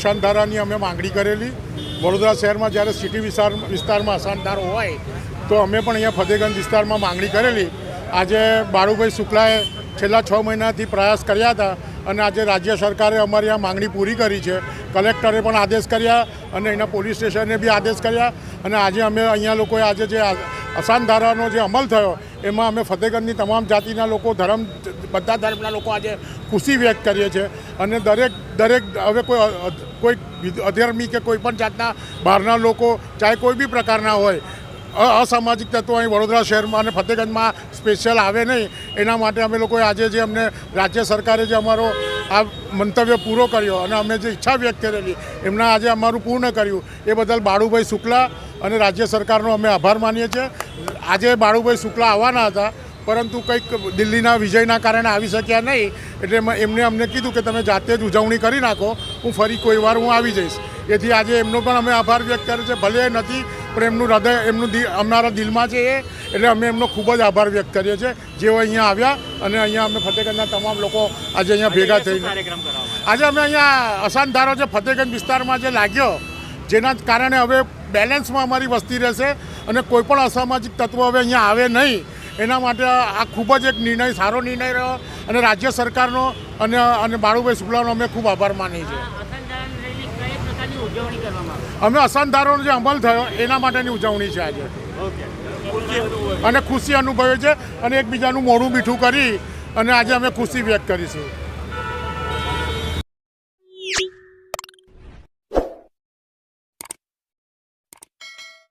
અસાનધારાની અમે માંગણી કરેલી. વડોદરા શહેરમાં જ્યારે સિટી વિસ્તાર વિસ્તારમાં અસાનધારો હોય, તો અમે પણ અહીંયા ફતેગંજ વિસ્તારમાં માંગણી કરેલી. આજે બાળુભાઈ શુક્લાએ છેલ્લા છ મહિનાથી પ્રયાસ કર્યા હતા અને આજે રાજ્ય સરકારે અમારી આ માંગણી પૂરી કરી છે. કલેક્ટરે પણ આદેશ કર્યા અને એના પોલીસ સ્ટેશને બી આદેશ કર્યા અને આજે અમે અહીંયા લોકોએ આજે જે આ અસાનધારાનો જે અમલ થયો, એમાં અમે ફતેગંજની તમામ જાતિના લોકો, ધર્મ, બધા ધર્મના લોકો આજે ખુશી વ્યક્ત કરીએ છીએ. અને દરેક દરેક, હવે કોઈ કોઈ અધર્મી કે કોઈ પણ જાતના બહારના લોકો, ચાહે કોઈ બી પ્રકારના હોય અસામાજિક તત્વો અહીં વડોદરા શહેરમાં અને ફતેગંજમાં સ્પેશિયલ આવે નહીં. એના માટે અમે લોકોએ આજે જે અમને રાજ્ય સરકારે જે અમારો આ મંતવ્ય પૂરો કર્યો અને અમે જે ઈચ્છા વ્યક્ત કરેલી, એમના આજે અમારું પૂર્ણ કર્યું, એ બદલ બાળુભાઈ શુક્લા અને રાજ્ય સરકારનો અમે આભાર માનીએ છીએ. આજે બાળુભાઈ શુક્લા આવવાના હતા, પરંતુ કંઈક દિલ્હીના વિજયના કારણે આવી શક્યા નહીં, એટલે એમ- એમને અમને કીધું કે તમે જાતે જ ઉજવણી કરી નાખો, હું ફરી કોઈ વાર હું આવી જઈશ. એથી આજે એમનો પણ અમે આભાર વ્યક્ત કર્યો છે. ભલે નથી પણ એમનું હૃદય એમનું દિલ અમારા દિલમાં છે એ એટલે અમે એમનો ખૂબ જ આભાર વ્યક્ત કરીએ છીએ. જેઓ અહીંયા આવ્યા અને અહીંયા અમે ફતેગંજના તમામ લોકો આજે અહીંયા ભેગા થઈને આજે અમે અહીંયા અસાનધારો જે ફતેગંજ વિસ્તારમાં જે લાગ્યો જેના કારણે હવે બેલેન્સમાં અમારી વસ્તી રહેશે અને કોઈપણ અસામાજિક તત્વો હવે અહીંયા આવે નહીં એના માટે આ ખૂબ જ એક નિર્ણય સારો નિર્ણય રહ્યો અને રાજ્ય સરકારનો અને અને બાળુભાઈ શુક્લાનો અમે ખૂબ આભાર માનીએ છીએ અસંધારણ રેલી કઈ પ્રકારની ઉજવણી કરવામાં આવે. અમે અસંધારણનો જે અમલ થયો એના માટેની ઉજવણી છે આજે. અને ખુશી અનુભવે છે અને એકબીજાનું મોઢું મીઠું કરી અને આજે અમે ખુશી વ્યક્ત કરીશું.